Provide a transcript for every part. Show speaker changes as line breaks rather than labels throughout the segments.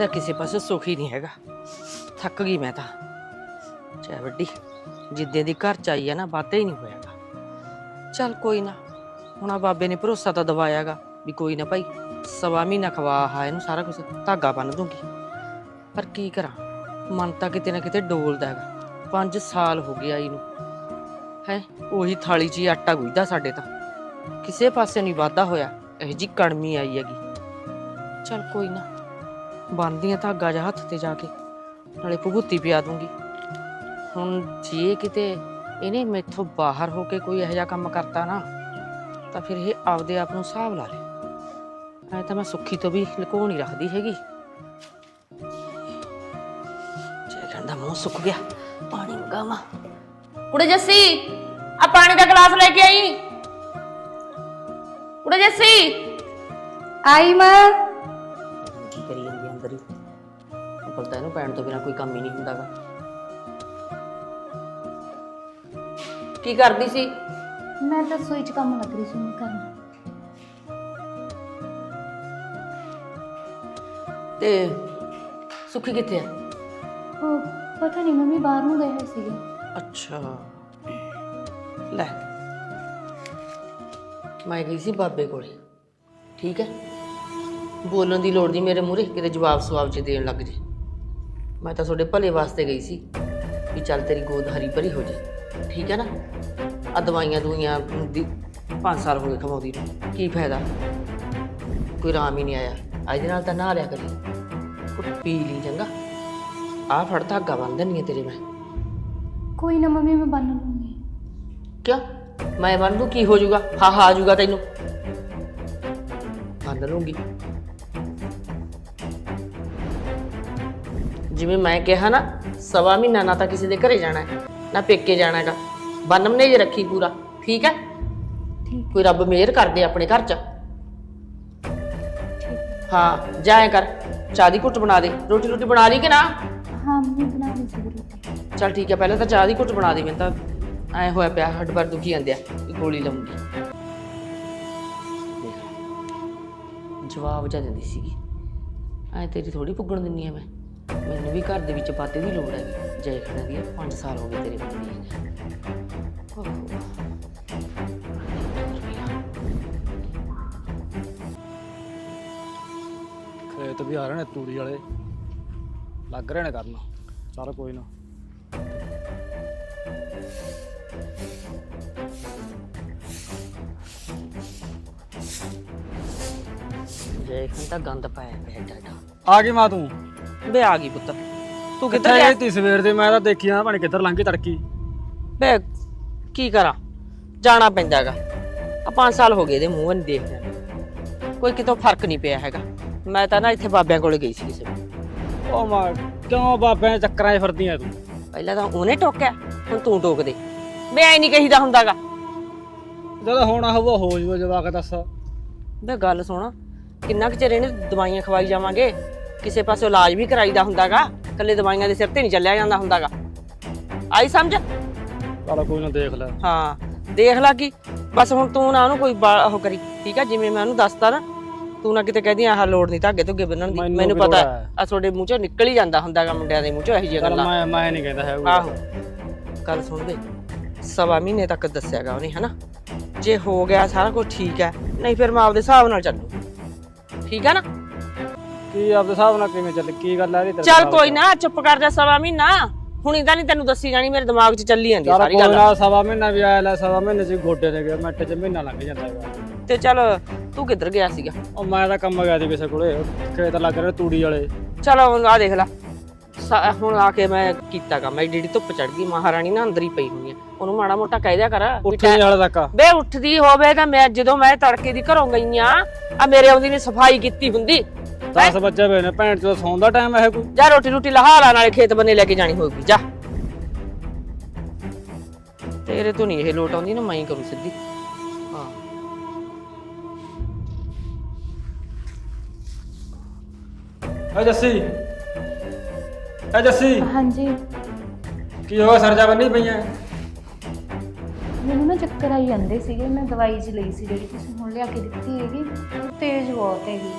ਇਹਦਾ ਕਿਸੇ ਪਾਸੇ ਸੁੱਖ ਹੀ ਨਹੀਂ ਹੈਗਾ। ਥੱਕ ਗਈ ਮੈਂ ਤਾਂ। ਚੈ ਵੱਡੀ ਜਿੱਦੇ ਦੀ ਘਰ ਚ ਆਈ ਆ ਨਾ, ਵਾਧਾ ਹੀ ਨਹੀਂ ਹੋਇਆਗਾ ਚੱਲ ਕੋਈ ਨਾ, ਹੁਣ ਆ ਬਾਬੇ ਨੇ ਭਰੋਸਾ ਤਾਂ ਦਵਾਇਆਗਾ ਵੀ ਕੋਈ ਨਾ ਭਾਈ, ਸਵਾ ਮਹੀਨਾ ਖਵਾ ਆ ਇਹਨੂੰ ਸਾਰਾ ਕੁਝ ਧਾਗਾ ਬੰਨ ਦੂੰਗੀ। ਪਰ ਕੀ ਕਰਾਂ, ਮਨ ਤਾਂ ਕਿਤੇ ਨਾ ਕਿਤੇ ਡੋਲਦਾ ਹੈਗਾ। 5 ਸਾਲ ਹੋ ਗਿਆ ਇਹਨੂੰ ਨੂੰ। ਹੈ, ਉਹੀ ਥਾਲੀ 'ਚ ਹੀ ਆਟਾ ਗੁੱਝਦਾ ਸਾਡੇ ਤਾਂ। ਕਿਸੇ ਪਾਸੇ ਨਹੀਂ ਵਾਧਾ ਹੋਇਆ, ਇਹ ਜੀ ਕੜਮੀ ਆਈ ਹੈਗੀ। ਚੱਲ ਕੋਈ ਨਾ ਬੰਨਦੀਆਂ ਧਾਗਾ ਜਾ ਹੱਥ ਤੇ ਜਾ ਕੇ। ਨਾਲੇ ਭੁਗਤੀ ਪਿਆ ਦੂੰਗੀ ਹੁਣ ਜੇ ਕਿਤੇ ਇਹਨੇ ਮੈਥੋਂ ਬਾਹਰ ਹੋ ਕੇ ਕੋਈ ਇਹੋ ਜਿਹਾ ਕੰਮ ਕਰਤਾ ਨਾ ਤਾਂ ਫਿਰ ਇਹ ਆਪਦੇ ਆਪ ਨੂੰ ਹਿਸਾਬ ਲਾ ਲੇ। ਐ ਤਾਂ ਮੈਂ ਸੁੱਖੀ ਤੋਂ ਵੀ ਲੁਕੋ ਨਹੀਂ ਰੱਖਦੀ ਹੈਗੀ। ਜੇ ਦਾ ਮੂੰਹ ਸੁੱਕ ਗਿਆ। ਪਾਣੀ ਮੰਗਾਵਾ।
ਕੁੜੇ ਜੱਸੀ ਆ ਪਾਣੀ ਦਾ ਗਲਾਸ ਲੈ ਕੇ ਆਈ। ਕੁੜੇ ਜੱਸੀ।
ਆਈ ਮਾਂ।
ਇਹਨੂੰ ਪੈਣ ਤੋਂ ਬਿਨਾ ਕੋਈ ਕੰਮ ਹੀ ਨਹੀਂ ਹੁੰਦਾਗਾ। ਕੀ ਕਰਦੀ ਸੀ?
ਮੈਂ ਤਾਂ ਸੋਈ ਚ ਕੰਮ ਲੱਗ ਰਹੀ ਸੀ ਮੈਂ ਕਰਨ
ਤੇ ਸੁੱਖੀ ਕਿੱਥੇ ਆ?
ਉਹ ਪਤਾ ਨਹੀਂ ਮੰਮੀ ਬਾਹਰ ਨੂੰ ਗਏ ਹੋਏ ਸੀਗੇ।
ਅੱਛਾ। ਲੈ। ਮੈਂ ਗਈ ਸੀ ਬਾਬੇ ਕੋਲੇ। ਠੀਕ ਹੈ। ਬੋਲਣ ਦੀ ਲੋੜ ਨਹੀਂ ਮੇਰੇ ਮੂਹਰੇ ਕਿਤੇ ਜਵਾਬ ਸਵਾਬ ਚ ਦੇਣ ਲੱਗ ਜੇ। ਮੈਂ ਤਾਂ ਤੁਹਾਡੇ ਭਲੇ ਵਾਸਤੇ ਗਈ ਸੀ ਵੀ ਚੱਲ ਤੇਰੀ ਗੋਦ ਹਰੀ ਭਰੀ ਹੋ ਜੇ। ਠੀਕ ਹੈ ਨਾ? ਆ ਦਵਾਈਆਂ ਦੂਈਆਂ ਦੀ 5 ਸਾਲ ਹੋ ਗਏ ਖਵਾਉਂਦੀ ਨੂੰ। ਕੀ ਫਾਇਦਾ? ਕੋਈ ਆਰਾਮ ਹੀ ਨਹੀਂ ਆਇਆ। ਅੱਜ ਦੇ ਨਾਲ ਤਾਂ ਨਾ ਲਿਆ ਕਰੀ। ਕੁੱਟ ਪੀ ਲਈ ਚੰਗਾ। ਆ ਫੜ ਧਾਗਾ ਬੰਨ ਆ ਤੇਰੇ ਮੈਂ।
ਕੋਈ ਨਾ ਮੰਮੀ ਮੈਂ ਬੰਨ ਲੂੰਗੀ।
ਕਿਉਂ? ਮੈਂ ਬੰਨ ਦੂੰ ਕੀ ਹੋ ਜਾਊਗਾ? ਹਾ ਹਾ ਆ ਜਾਊਗਾ ਤੈਨੂੰ। ਬੰਨ ਲੂੰਗੀ। ਜਿਵੇਂ ਮੈਂ ਕਿਹਾ ਨਾ ਸਵਾ ਮਹੀਨਾ ਨਾ ਤਾਂ ਕਿਸੇ ਦੇ ਘਰੇ ਜਾਣਾ ਹੈ, ਨਾ ਪੇਕੇ ਜਾਣਾ ਹੈਗਾ। ਬੰਨਮ ਨੇ ਜੇ ਰੱਖੀ ਪੂਰਾ ਠੀਕ ਹੈ?
ਠੀਕ।
ਕੋਈ ਰੱਬ ਮਿਹਰ ਕਰਦੇ ਆਪਣੇ ਘਰ ਚ। ਹਾਂ ਜਾਏ ਕਰ ਚਾਹ ਦੀ ਘੁੱਟ ਬਣਾ ਦੇ। ਰੋਟੀ ਰੋਟੀ ਬਣਾ ਲਈ ਕਿ ਨਾ?
ਹਾਂ ਮੰਮੀ ਬਣਾ ਲਈ ਸੀ ਰੋਟੀ।
ਚਲ ਠੀਕ ਹੈ ਪਹਿਲਾਂ ਤਾਂ ਚਾਹ ਦੀ ਘੁੱਟ ਬਣਾ ਦੇ ਮੈਨੂੰ ਤਾਂ ਐ ਹੋਇਆ ਪਿਆ ਹੱਡ ਪਰ ਦੁਖੀ ਜਾਂਦੇ ਆ ਗੋਲੀ ਲਾਉਂਗੀ। ਜਵਾਬ ਜਾ ਦਿੰਦੀ ਸੀਗੀ। ਐ ਤੇਰੀ ਥੋੜੀ ਪੁੱਗਣ ਦਿੰਨੀ ਆ ਮੈਂ। ਮੈਨੂੰ ਵੀ ਘਰ ਦੇ ਵਿੱਚ ਬਾਤੇ ਦੀ ਲੋੜ ਹੈਗੀ। ਜੈ ਖੜਾ ਦੀ 5 ਸਾਲ ਹੋ ਗਏ ਤੇਰੇ ਕੋਲ
ਖੇਤ ਵੀ ਆ ਰਹੇ ਨੇ ਤੂੜੀ ਵਾਲੇ। ਲੱਗ ਰਹੇ ਨੇ ਕਰਨ। ਚੱਲ ਕੋਈ ਨਾ।
ਜੈ ਤਾਂ ਗੰਦ ਪਾਇਆ ਪਿਆ ਡਾਡਾ।
ਆ ਗਈ ਮਾਂ ਤੂੰ।
ਬੇ ਆ ਗਈ ਪੁੱਤ। ਤੂੰ ਕਿੱਧਰ ਗਿਆ
ਤੀ ਸਵੇਰ ਦੇ? ਮੈਂ ਤਾਂ ਦੇਖੀ ਨਾ ਭਾਣੇ ਕਿੱਧਰ ਲੰਘੀ ਤੜਕੀ।
ਬੇ ਕੀ ਕਰਾਂ? ਜਾਣਾ ਪੈਂਦਾਗਾ। ਆ 5 ਸਾਲ ਹੋ ਗਏ ਇਹਦੇ ਮੂੰਹ ਨੂੰ। ਦੇਖਦੇ ਕੋਈ ਕਿਤੋਂ ਫ਼ਰਕ ਨਹੀਂ ਪਿਆ ਹੈਗਾ। ਮੈਂ ਤਾਂ ਨਾ ਇੱਥੇ ਬਾਬਿਆਂ ਕੋਲੇ ਗਈ ਸੀ ਕਿਸੇ ਵੇਲੇ।
ਉਹ ਮਾਂ ਕਿਉਂ ਬਾਬਿਆਂ ਦੇ ਚੱਕਰਾਂ 'ਚ ਫਿਰਦੀ ਐ ਤੂੰ?
ਪਹਿਲਾਂ ਤਾਂ ਉਹਨੇ ਟੋਕਿਆ ਹੁਣ ਤੂੰ ਟੋਕ ਦੇ। ਬੇ ਐ ਨਹੀਂ ਕਹੀਦਾ ਹੁੰਦਾਗਾ।
ਜਦੋਂ ਹੋਣਾ ਹੋਊ ਹੋ ਜੂਗਾ ਜਵਾਕ ਦੱਸ।
ਬੇ ਗੱਲ ਸੁਣ। ਕਿੰਨਾ ਕੁ ਚਿਰ ਇਹਨੇ ਦਵਾਈਆਂ ਖਵਾਈ ਜਾਵਾਂਗੇ? ਕਿਸੇ ਪਾਸੇ ਇਲਾਜ ਵੀ ਕਰਾਈਦਾ ਹੁੰਦਾਗਾ ਕੱਲੇ ਦਵਾਈਆਂ ਦੇ ਸਿਰ ਤੇ ਨਹੀਂ ਚੱਲਿਆ ਜਾਂਦਾ ਹੁੰਦਾਗਾ। ਆਈ ਸਮਝ?
ਚੱਲ ਕੋਈ ਨਾ ਦੇਖ ਲੈ।
ਹਾਂ ਦੇਖ ਲਾ ਕੀ। ਬਸ ਹੁਣ ਤੂੰ ਨਾ ਉਹਨੂੰ ਕੋਈ ਬਾ- ਉਹ ਕਰੀ ਠੀਕ ਆ ਜਿਵੇਂ ਮੈਂ ਉਹਨੂੰ ਦੱਸਤਾ ਨਾ ਤੂੰ ਨਾ ਕਿਤੇ ਕਹਦੀ ਆਹ ਲੋੜ ਨਹੀਂ ਧਾਗੇ ਧੁੱਗੇ ਬੰਨਣ ਦੀ।
ਮੈਨੂੰ
ਮੈਨੂੰ
ਕੀ
ਪਤਾ
ਹੈ?
ਆ ਤੁਹਾਡੇ ਮੂੰਹ ਚੋਂ ਨਿਕਲ ਹੀ ਜਾਂਦਾ ਹੁੰਦਾਗਾ ਮੁੰਡਿਆਂ ਦੇ ਮੂੰਹ ਚੋਂ ਇਹੋ ਜਿਹੀਆਂ
ਚੱਲ
ਗੱਲਾਂ।
ਮੈਂ ਮੈਂ ਨਹੀਂ ਕਹਿੰਦਾ ਹੈ
ਆਹੋ। ਗੱਲ ਸੁਣ ਬੇ ਸਵਾ ਮਹੀਨੇ ਤੱਕ ਦੱਸਿਆਗਾ ਉਹਨੇ ਹਨਾ? ਜੇ ਹੋ ਗਿਆ ਸਾਰਾ ਕੁਝ ਠੀਕ ਹੈ ਨਹੀਂ ਫਿਰ ਮੈਂ ਆਪਦੇ ਹਿਸਾਬ ਨਾਲ ਚੱਲੂ। ਠੀਕ ਆ ਨਾ?
ਕੀ ਆਪਦੇ ਹਿਸਾਬ ਨਾਲ ਕਿਵੇਂ ਚੱਲ ਕੀ ਗੱਲ ਆ ਇਹਦੀ ਤੇਰੇ
ਚੱਲ? ਕੋਈ ਨਾ ਚੁੱਪ ਕਰ ਜਾ ਸਵਾ ਮਹੀਨਾ। ਹੁਣੀ ਤਾਂ ਨਹੀਂ ਤੈਨੂੰ ਦੱਸੀ ਜਾਣੀ ਮੇਰੇ ਦਿਮਾਗ 'ਚ ਚੱਲੀ ਜਾਂਦੀ ਸਾਰੀ ਗੱਲ।
ਨਾ ਸਵਾ ਮਹੀਨਾ ਵੀ ਆਇਆ ਲੈ ਸਵਾ ਮਹੀਨੇ ਚ ਗੋਡੇ ਦੇ ਗਿਆ ਮਿੰਟ ਚ ਮਹੀਨਾ ਲੰਘ ਜਾਂਦਾ। ਹੈਗਾ
ਤੇ ਚੱਲ ਤੂੰ ਕਿੱਧਰ ਗਿਆ ਸੀਗਾ?
ਉਹ ਮੈਂ ਤਾਂ ਕੰਮ ਗਿਆ ਸੀ ਕਿਸੇ ਕੋਲੇ ਖੇਤ ਲੱਗ ਰਹੇ ਤੂੜੀ ਵਾਲੇ।
ਚਲੋ ਆ ਦੇਖ ਲੈ। ਸਾ- ਹੁਣ ਆ ਕੇ ਮੈਂ ਕੀਤਾ ਕੰਮ ਐਡੀ ਐਡੀ ਧੁੱਪ ਚੜ ਗਈ ਮਹਾਰਾਣੀ ਨਾ ਅੰਦਰ ਹੀ ਪਈ ਹੋਈ ਹੈ ਉਹਨੂੰ ਮਾੜਾ ਮੋਟਾ ਕਹਿ ਦਿਆ ਕਰ ਵੀ
ਉੱਠੇ ਨਹੀਂ ਹਾਲੇ ਤੱਕ
ਬੇ ਉੱਠਦੀ ਹੋਵੇ ਤਾਂ ਮੈਂ ਜਦੋਂ ਮੈਂ ਤੜਕੇ ਦੀ ਘਰੋਂ ਗਈ ਆ ਆ ਮੇਰੇ ਆਉਂਦੀ ਨੇ ਸਫ਼ਾਈ ਕੀਤੀ ਹੁੰਦੀ
10 ਵਜੇ ਹੋਏ ਨੇ ਭੈਣ ਚੋਂ ਸੌਣ ਦਾ ਟਾਈਮ ਹੈ ਕੋਈ?
ਜਾ ਰੋਟੀ ਰੋਟੀ ਲਹਾ ਲਾ ਨਾਲੇ ਖੇਤ ਬੰਨੇ ਲੈ ਕੇ ਜਾਣੀ ਹੋਊਗੀ ਜਾ। ਤੇਰੇ ਤੋਂ ਨਹੀਂ ਇਹ ਲੋਟ ਆਉਂਦੀ ਨਾ ਮੈਂ ਹੀ ਕਰੂ ਸਿੱਧੀ। ਹਾਂ।
ਏ ਜੱਸੀ। ਏ ਜੱਸੀ।
ਹਾਂਜੀ।
ਕੀ ਹੋਇਆ ਸਰਜਾ ਬੰਨੀ ਪਈਆਂ
ਮੈਨੂੰ ਨਾ ਚੱਕਰ ਆਈ ਜਾਂਦੇ ਸੀਗੇ ਮੈਂ ਦਵਾਈ ਜੀ ਲਈ ਸੀ ਜਿਹੜੀ ਤੁਸੀਂ ਹੁਣ ਲਿਆ ਕੇ ਦਿੱਤੀ ਹੈਗੀ ਉਹ ਤੇਜ਼ ਬਹੁਤ ਹੈਗੀ।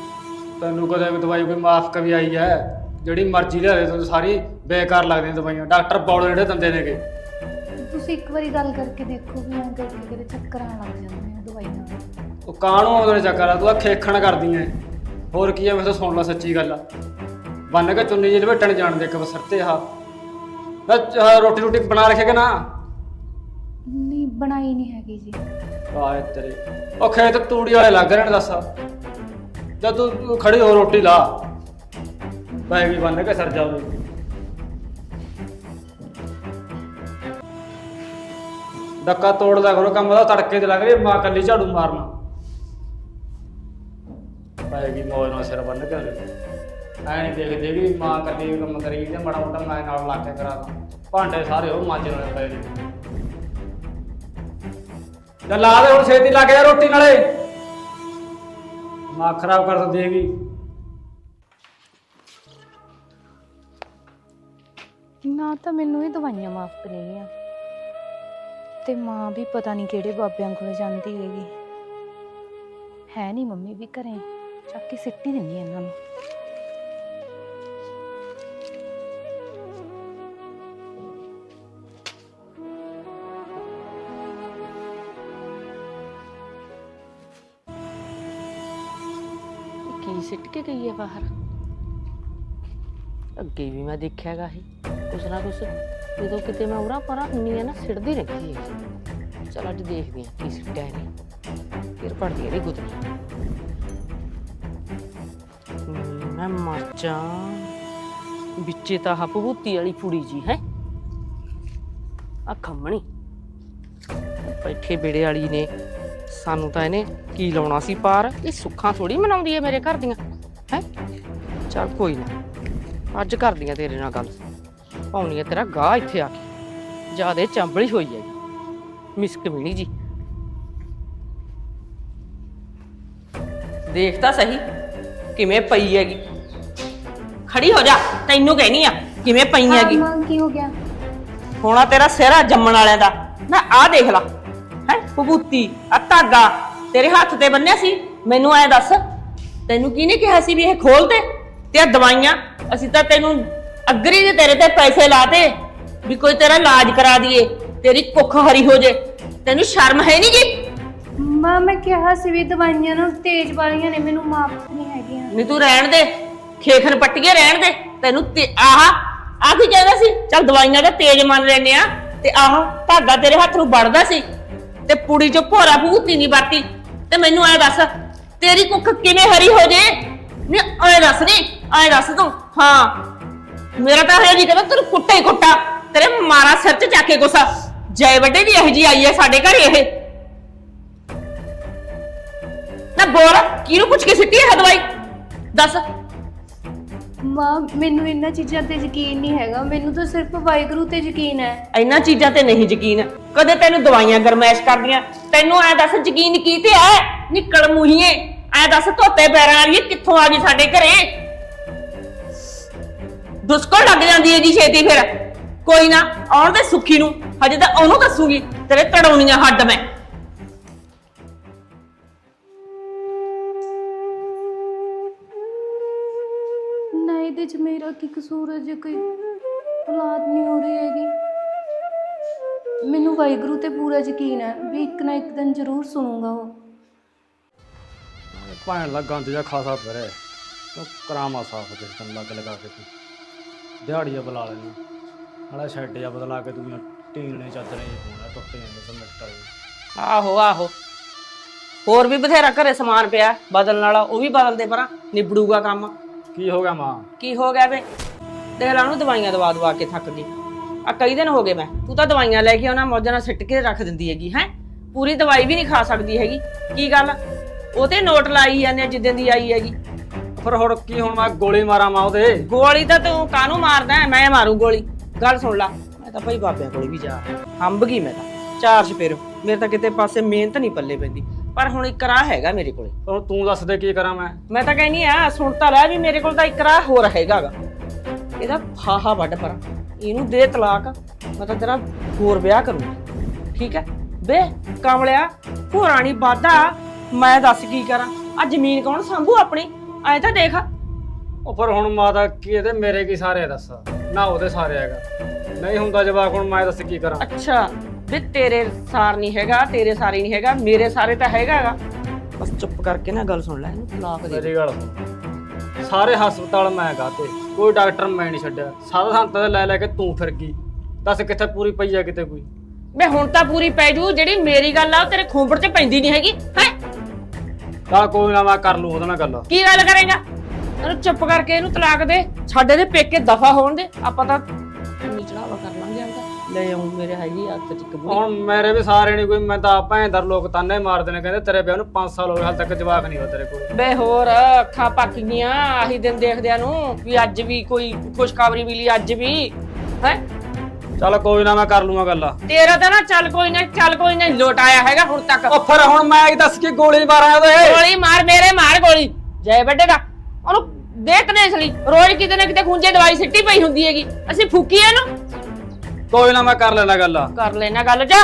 ਤੈਨੂੰ ਕਦੇ ਕੋਈ ਦਵਾਈ ਕੋਈ ਮਾਫ ਕਵੀ ਆਈ ਹੈ? ਜਿਹੜੀ ਮਰਜ਼ੀ ਲਿਆ ਦੇ ਤੈਨੂੰ ਸਾਰੀ ਬੇਕਾਰ ਲੱਗਦੀਆਂ ਦਵਾਈਆਂ। ਡਾਕਟਰ ਬੌਲ ਜਿਹੜੇ ਦਿੰਦੇ ਨੇਗੇ।
ਤੁਸੀਂ ਇੱਕ ਵਾਰੀ ਗੱਲ ਕਰਕੇ ਦੇਖੋ ਵੀ ਐਂ ਕਰਕੇ ਕਿਤੇ ਚੱਕਰ ਆਉਣ ਲੱਗ ਜਾਂਦੇ ਨੇ ਦਵਾਈ ਨਾਲ
ਉਹ ਕਾਹਨੂੰ ਆਉਂਦੇ ਨੇ ਚੱਕਰ ਆ? ਤੂੰ ਆ ਖੇਖਣ ਕਰਦੀ ਐ। ਹੋਰ ਕੀ ਐ ਮੈਂ ਤਾਂ ਸੁਣ ਲਾ ਸੱਚੀ ਗੱਲ ਆ। ਬੰਨ ਕੇ ਚੁੰਨੀ ਜਿਹੇ ਲਪੇਟਣ ਜਾਣ ਦੇ ਇੱਕ ਬਸਰ ਤੇ ਆ। ਰੋਟੀ ਰੋਟੀ ਬਣਾ ਰੱਖੇ ਕਿ ਨਾ?
ਨਹੀਂ ਬਣਾਈ ਨਹੀਂ ਹੈਗੀ ਜੀ।
ਆਏ ਤੇਰੇ। ਉਹ ਖੇਤ ਤੂੜੀ ਵਾਲੇ ਲੱਗ ਰਹੇ ਨੇ ਦੱਸ। ਜਦ ਤੂੰ ਖੜੀ ਹੋ, ਰੋਟੀ ਲਾ। ਬੈ ਵੀ ਬੰਨ ਕੇ ਸਰ ਜਾਵੇ ਡੱਕਾ ਤੋੜਦਾ ਕਰੋ, ਕੰਮ ਦਾ ਤੜਕੇ ਤੇ ਲੱਗ ਰਹੀ, ਮਾਂ ਕੱਲੀ ਝਾੜੂ ਮਾਰਨਾ। ਪਾਏਗੀ ਮੌਜ ਨਾਲ ਸਿਰ ਬੰਨ ਕੇ ਐ ਨਹੀਂ ਦੇਖਦੇ ਵੀ ਮਾਂ ਕੱਲੀ ਕੰਮ ਕਰੀ ਤੇ ਮਾੜਾ ਮੋਟਾ ਮੈਂ ਨਾਲ ਲਾ ਕੇ ਕਰਾ ਭਾਂਡੇ ਸਾਰੇ ਉਹ ਮਾਂਜਣ ਵਾਲੇ ਪਏ ਨੇ ਲਾ ਦੇ ਹੁਣ, ਛੇਤੀ ਲੱਗ ਜਾ ਰੋਟੀ ਨਾਲੇ। ਮਾਂ ਖਰਾਬ ਕਰ ਦੇਗੀ
ਨਾ ਤਾਂ ਮੈਨੂੰ ਇਹ ਦਵਾਈਆਂ ਮਾਫ ਨਹੀਂ ਤੇ ਮਾਂ ਵੀ ਪਤਾ ਨਹੀਂ ਕਿਹੜੇ ਬਾਬਿਆਂ ਕੋਲ ਜਾਂਦੀ ਹੈਗੀ। ਹੈ ਨਹੀਂ ਮੰਮੀ ਵੀ ਘਰੇ। ਚੱਕ ਕੇ ਸਿੱਟੀ ਦਿੰਦੀ ਇਹਨਾਂ ਨੂੰ।
ਇਹ ਸਿੱਟ ਕੇ ਗਈ ਹੈ ਬਾਹਰ। ਅੱਗੇ ਵੀ ਮੈਂ ਦੇਖਿਆਗਾ ਇਹ। ਕੁਛ ਨਾ ਕੁਛ ਜਦੋਂ ਕਿਤੇ ਮੈਂ ਉਰਾ ਪਰਾਂ ਹੁੰਨੀ ਆ ਨਾ ਸਿੱਟਦੀ ਰਹਿੰਦੀ ਹੈ ਚਲ ਅੱਜ ਦੇਖਦੀ ਆ ਕੀ ਸਿੱਟਿਆ ਇਹਨੇ। ਫਿਰ ਪੜਦੀ ਇਹਦੀ ਗੁੱਤਨੀ। ਮੈਂ ਮਰ ਜਾ। ਵਿੱਚੇ ਤਾਂ ਆਹ ਭਭੂਤੀ ਵਾਲੀ ਕੁੜੀ ਜੀ ਹੈ। ਆ ਖੰਮਣੀ। ਬੈਠੇ ਬੇੜੇ ਵਾਲੀ ਨੇ। ਸਾਨੂੰ ਤਾਂ ਇਹਨੇ ਕੀ ਲਾਉਣਾ ਸੀ ਪਾਰ? ਇਹ ਸੁੱਖਾਂ ਥੋੜੀ ਮਨਾਉਂਦੀ ਹੈ ਮੇਰੇ ਘਰ ਦੀਆਂ। ਹੈ? ਚੱਲ ਕੋਈ ਨਾ। ਅੱਜ ਕਰਦੀਆਂ ਤੇਰੇ ਨਾਲ ਗੱਲ। ਪਾਉਣੀ ਹੈ ਤੇਰਾ ਗਾਹ ਇੱਥੇ ਆ ਕੇ। ਜਿਆਦੇ ਚੰਬਲੀ ਹੋਈ ਹੈ ਮਿਸਕ ਮਿਣੀ ਜੀ। ਦੇਖ ਤਾਂ ਸਹੀ। ਕਿਵੇਂ ਪਈ ਹੈਗੀ। ਖੜੀ ਹੋ ਜਾ। ਤੈਨੂੰ ਕਹਿਨੀ ਆ ਕਿਵੇਂ ਪਈ ਹੈਗੀ।
ਮਾਂ ਕੀ ਹੋ ਗਿਆ?
ਹੋਣਾ ਤੇਰਾ ਸਿਹਰਾ ਜੰਮਣ ਵਾਲਿਆਂ ਦਾ। ਨਾ ਆਹ ਦੇਖ ਲਾ। ਹੈ ਭਬੂਤੀ ਆ ਧਾਗਾ ਤੇਰੇ ਹੱਥ ਤੇ ਬੰਨਿਆ ਸੀ? ਮੈਨੂੰ ਐ ਦੱਸ ਤੈਨੂੰ ਕਿਹਨੇ ਕਿਹਾ ਸੀ ਵੀ ਇਹ ਖੋਲ ਦੇ ਤੇ? ਆ ਦਵਾਈਆਂ ਅਸੀਂ ਤਾਂ ਤੈਨੂੰ ਅਗਰੀ ਦੇ ਤੇਰੇ ਤੇ ਪੈਸੇ ਲਾਤੇ ਵੀ ਕੋਈ ਤੇਰਾ ਇਲਾਜ ਕਰਾ ਦਈਏ ਤੇਰੀ ਕੁੱਖ ਹਰੀ ਹੋ ਜੇ। ਤੈਨੂੰ ਸ਼ਰਮ ਹੈ ਨਹੀਂ ਜੀ?
ਮਾਂ ਮੈਂ ਕਿਹਾ ਸੀ ਵੀ ਦਵਾਈਆਂ ਨੂੰ ਤੇਜ਼ ਵਾਲੀਆਂ ਨੇ ਮੈਨੂੰ ਮਾਫ ਨਹੀਂ ਹੈਗੀਆਂ।
ਨਹੀਂ ਤੂੰ ਰਹਿਣ ਦੇ ਖੇਖਰ ਪੱਟੀਏ ਰਹਿਣ ਦੇ। ਤੈਨੂੰ ਤੇ ਆਹ ਆਹ ਕੀ ਕਹਿੰਦਾ ਸੀ? ਚੱਲ ਦਵਾਈਆਂ ਦਾ ਤੇਜ਼ ਮੰਨ ਲੈਨੇ ਆ ਤੇ ਆਹ ਧਾਗਾ ਤੇਰੇ ਹੱਥ ਨੂੰ ਵੜਦਾ ਸੀ। ਤੇ ਪੁੜੀ ਚੋਂ ਭੋਰਾ ਭੂਤੀ ਨਹੀਂ ਵਰਤੀ। ਤੇ ਮੈਨੂੰ ਐ ਦੱਸ, ਤੇਰੀ ਕੁੱਖ ਕਿਵੇਂ ਹਰੀ ਹੋ ਜੇ? ਨਹੀਂ ਐ ਦੱਸ ਨਹੀਂ ਐ ਦੱਸ ਤੂੰ। ਹਾਂ, ਮੇਰਾ ਤਾਂ ਹੈ ਜੀ ਕਹਿੰਦਾ, ਤੈਨੂੰ ਕੁੱਟੇ ਹੀ ਕੁੱਟਾ। ਤੇਰੇ ਮਾਰਾ ਸਿਰ 'ਚ ਜਾ ਕੇ ਗੁੱਸਾ। ਜੈ ਵੱਡੇ ਵੀ ਇਹੋ ਜੀ ਆਈ ਹੈ ਸਾਡੇ ਘਰੇ ਇਹ। ਨਾ ਬੋਲ, ਕਿਹਨੂੰ ਪੁੱਛ ਕੇ ਸਿੱਟੀ ਹੈ ਦਵਾਈ? ਦੱਸ।
ਮਾਂ, ਮੈਨੂੰ ਇਹਨਾਂ ਚੀਜ਼ਾਂ ਤੇ ਯਕੀਨ ਨਹੀਂ ਹੈਗਾ। ਮੈਨੂੰ ਤਾਂ ਸਿਰਫ ਵਾਹਿਗੁਰੂ ਤੇ ਯਕੀਨ ਹੈ।
ਇਹਨਾਂ ਚੀਜ਼ਾਂ ਤੇ ਨਹੀਂ ਯਕੀਨ। ਕਦੇ ਤੈਨੂੰ ਦਵਾਈਆਂ ਗਰਮੈਸ਼ ਕਰਦੀਆਂ? ਤੈਨੂੰ ਐ ਦੱਸ, ਯਕੀਨ ਕੀ ਤੇ ਐ ਨਿਕਲ ਮੂਹੀਏ। ਐ ਦੱਸ, ਧੋਤੇ ਪੈਰਾਂ ਵਾਲੀ ਕਿੱਥੋਂ ਆ ਗਈ ਸਾਡੇ ਘਰੇ? ਦੁਸਕਲ ਲੱਗ ਜਾਂਦੀ ਹੈ ਜੀ ਛੇਤੀ ਫਿਰ। ਕੋਈ ਨਾ, ਆਉਣ ਦੇ ਸੁੱਖੀ ਨੂੰ। ਹਜੇ ਤਾਂ ਉਹਨੂੰ ਦੱਸੂਗੀ, ਤੇਰੇ ਤੜਾਉਣੀਆਂ ਹੱਡ ਮੈਂ।
ਨਾ ਇਹਦੇ ਚ ਮੇਰਾ ਕੀ ਕਸੂਰ ਹੈ ਜੇ ਕੋਈ ਔਲਾਦ ਨਹੀਂ ਹੋ ਰਹੀ ਹੈਗੀ? ਮੈਨੂੰ ਵਾਹਿਗੁਰੂ ਤੇ ਪੂਰਾ ਯਕੀਨ ਹੈ ਵੀ ਇੱਕ ਨਾ ਇੱਕ ਦਿਨ ਜ਼ਰੂਰ ਸੁਣੂਗਾ ਉਹ।
ਭਾਣ ਲੱਗਾ ਤੇ ਜਾ ਖਾਸਾ ਫਿਰੇ ਉਹ ਕਰਾਮਾ ਸਾਫ਼ ਜਿਸ ਤਨ ਲੱਗ ਲਗਾ ਕੇ ਤੂੰ ਦਿਹਾੜੀਆ ਬੁਲਾ ਲੈਣਾ ਨਾਲੇ ਸ਼ੈੱਡ ਜਾ ਬਦਲਾ ਕੇ ਤੂੰ ਟੀਨੇ ਚਾਦਰੇ ਹੋਣਾ ਟੁੱਟ ਜਾਂਦੇ ਸਮਿੱਟ
ਆਹੋ ਆਹੋ। ਹੋਰ ਵੀ ਬਥੇਰਾ ਘਰੇ ਸਮਾਨ ਪਿਆ ਬਦਲਣ ਵਾਲਾ ਉਹ ਵੀ ਬਦਲ ਦੇ ਪਰਾਂ ਨਿਬੜੂਗਾ ਕੰਮ।
ਕੀ ਹੋ ਗਿਆ ਮਾਂ?
ਕੀ ਹੋ ਗਿਆ ਵੇ? ਦੇਖ ਲਾ ਉਹਨੂੰ ਦਵਾਈਆਂ ਦਵਾ ਦਵਾ ਕੇ ਥੱਕ ਗਈ ਆ ਕਈ ਦਿਨ ਹੋ ਗਏ ਮੈਂ। ਤੂੰ ਤਾਂ ਦਵਾਈਆਂ ਲੈ ਕੇ ਉਹਨਾਂ ਮੌਜਾਂ ਨਾਲ ਸਿੱਟ ਕੇ ਰੱਖ ਦਿੰਦੀ ਹੈਗੀ ਹੈ? ਪੂਰੀ ਦਵਾਈ ਵੀ ਨਹੀਂ ਖਾ ਸਕਦੀ ਹੈਗੀ। ਕੀ ਗੱਲ? ਉਹ ਤੇ ਨੋਟ ਲਾਈ ਜਾਂਦੇ ਆ ਜਿੱਦਾਂ ਦੀ ਆਈ ਹੈਗੀ।
ਫਿਰ ਹੁਣ ਕੀ ਹੁਣ ਮੈਂ ਗੋਲੀ ਮਾਰਾਂ ਮਾਂ ਉਹਦੇ?
ਗੋਲੀ ਤਾਂ ਤੂੰ ਕਾਹਨੂੰ ਮਾਰਦਾ ਹੈ? ਮੈਂ ਮਾਰੂ ਗੋਲੀ। ਗੱਲ ਸੁਣ ਲਾ। ਮੈਂ ਤਾਂ ਭਾਈ ਬਾਬਿਆਂ ਕੋਲ ਵੀ ਜਾ ਹੰਬ ਗਈ ਮੈਂ ਤਾਂ। ਚਾਰ ਚਪੇਰੋ ਮੇਰੇ ਤਾਂ ਕਿਤੇ ਪਾਸੇ ਮਿਹਨਤ ਨਹੀਂ ਪੱਲੇ ਪੈਂਦੀ। ਪਰ ਹੁਣ ਇੱਕ ਰਾਹ ਹੈਗਾ ਮੇਰੇ ਕੋਲੇ।
ਹੁਣ ਤੂੰ ਦੱਸ ਦੇ ਕੀ ਕਰਾਂ ਮੈਂ?
ਮੈਂ ਤਾਂ ਕਹਿੰਨੀ ਆ ਸੁਣ ਤਾਂ ਲੈ ਵੀ ਮੇਰੇ ਕੋਲ ਤਾਂ ਇੱਕ ਰਾਹ ਹੋਰ ਹੈਗਾਗਾ। ਇਹਦਾ ਫਾਹਾ ਵੱਡ ਪਰ। ਇਹਨੂੰ ਦੇ ਤਲਾਕ। ਮੈਂ ਤਾਂ ਤੇਰਾ ਹੋਰ ਵਿਆਹ ਕਰੂੰਗੀ। ਠੀਕ ਹੈ? ਬੇ ਕਮਲਿਆ ਭੋਰਾਣੀ ਵਾਦਾ ਮੈਂ ਦੱਸ ਕੀ ਕਰਾਂ? ਆ ਜ਼ਮੀਨ ਕੌਣ ਸੰਭੂ ਆਪਣੀ? ਐ ਤਾਂ ਦੇਖ।
ਉਹ ਫਿਰ ਹੁਣ ਮਾਤਾ ਕੀ ਇਹਦੇ ਮੇਰੇ ਕੀ ਸਾਰੇ ਆ ਦੱਸ? ਨਾ ਉਹਦੇ ਸਾਰੇ ਹੈਗਾ। ਨਹੀਂ ਹੁੰਦਾ ਜਵਾਕ ਹੁਣ ਮੈਂ ਦੱਸ ਕੀ ਕਰਾਂ?
ਅੱਛਾ। ਵੀ ਤੇਰੇ ਸਾਰ ਨਹੀਂ ਹੈਗਾ ਤੇਰੇ ਸਾਰੇ ਨਹੀਂ ਹੈਗਾ ਮੇਰੇ ਸਾਰੇ ਤਾਂ ਹੈਗਾਗਾ ਬਸ ਚੁੱਪ ਕਰਕੇ ਨਾ ਗੱਲ ਸੁਣ ਲੈ। ਇਹਨੂੰ ਤਲਾਕ ਦੇ
ਮੇਰੀ ਗੱਲ ਸੁਣ। ਸਾਰੇ ਹਸਪਤਾਲ ਮੈਂ ਗਾਤੇ ਕੋਈ ਡਾਕਟਰ ਮੈਂ ਨਹੀਂ ਛੱਡਿਆ। ਸਾਰਾ ਸੰਤ ਤੇ ਲੈ ਲੈ ਕੇ ਤੂੰ ਫਿਰ ਗਈ ਦੱਸ ਕਿੱਥੇ ਪੂਰੀ ਪਈ ਆ ਕਿਤੇ ਕੋਈ?
ਮੈਂ ਹੁਣ ਤਾਂ ਪੂਰੀ ਪੈ ਜੂ ਜਿਹੜੀ ਮੇਰੀ ਗੱਲ ਆ ਉਹ ਤੇਰੇ ਖੋਪੜ 'ਚ ਪੈਂਦੀ ਨਹੀਂ ਹੈਗੀ ਹੈ?
ਤਾਂ ਕੋਈ ਨਾ ਮੈਂ ਕਰ ਲੂ ਉਹਦੇ ਨਾਲ ਗੱਲ।
ਕੀ ਗੱਲ ਕਰੇਗਾ? ਇਹਨੂੰ ਚੁੱਪ ਕਰਕੇ ਇਹਨੂੰ ਤਲਾਕ ਦੇ ਸਾਡੇ ਦੇ ਪੇਕੇ ਦਫਾ ਹੋਣ ਦੇ ਆਪਾਂ ਤਾਂ ਨੀ ਚੜਾਵਾ ਕਰ ਲਾਂਗੇ ਆਪਦਾ। ਲੈ ਆਉਂ ਮੇਰੇ ਹੈਗੀ ਹੱਥ ਚ ਕਬੂਲ
ਹੁਣ ਮੇਰੇ ਵੀ ਸਾਰੇ ਨਹੀਂ ਕੋਈ ਮੈਂ ਤਾਂ ਆਪ ਭੈਂਦਰ ਲੋਕ ਤਾਨੇ ਮਾਰਦੇ ਨੇ ਕਹਿੰਦੇ ਤੇਰੇ ਵਿਆਹ ਨੂੰ 5 ਸਾਲ ਹੋ ਗਏ ਹਾਲ ਤੱਕ ਜਵਾਕ ਨਹੀਂ ਹੋ ਤੇਰੇ ਕੋਲ।
ਬੇ ਹੋਰ ਅੱਖਾਂ ਪੱਕ ਗਈਆਂ ਆਹੀ ਦਿਨ ਦੇਖਦਿਆਂ ਨੂੰ ਵੀ ਅੱਜ ਵੀ ਕੋਈ ਖੁਸ਼ਖਬਰੀ ਮਿਲੀ ਅੱਜ ਵੀ ਹੈ?
ਚੱਲ ਕੋਈ ਨਾ ਮੈਂ ਕਰ ਲੂੰਗਾ ਗੱਲ।
ਤੇਰਾ ਤਾਂ ਨਾ ਚੱਲ ਕੋਈ ਨਾ ਚੱਲ ਕੋਈ ਨਾ ਲੋਟ ਆਇਆ ਹੈਗਾ ਹੁਣ ਤੱਕ।
ਉਹ ਫਿਰ ਹੁਣ ਮੈਂ ਕੀ ਦੱਸ ਕੇ ਗੋਲੀ ਮਾਰਾਂ ਉਹਦੇ।
ਗੋਲੀ ਮਾਰ ਮੇਰੇ ਮਾਰ ਗੋਲੀ। ਜੈ ਵੱਡੇ ਦਾ ਉਹਨੂੰ ਦੇਖ ਨੇ ਅਸਲੀ ਰੋਜ਼ ਕਿਤੇ ਨਾ ਕਿਤੇ ਖੁੰਝੇ ਦਵਾਈ ਸਿੱਟੀ ਪਈ ਹੁੰਦੀ ਹੈਗੀ। ਅਸੀਂ ਫੂਕੀ ਇਹਨੂੰ।
ਕੋਈ ਨਾ ਮੈਂ ਕਰ ਲੈਣਾ ਗੱਲ।
ਕਰ ਲੈਣਾ ਗੱਲ ਜਾ।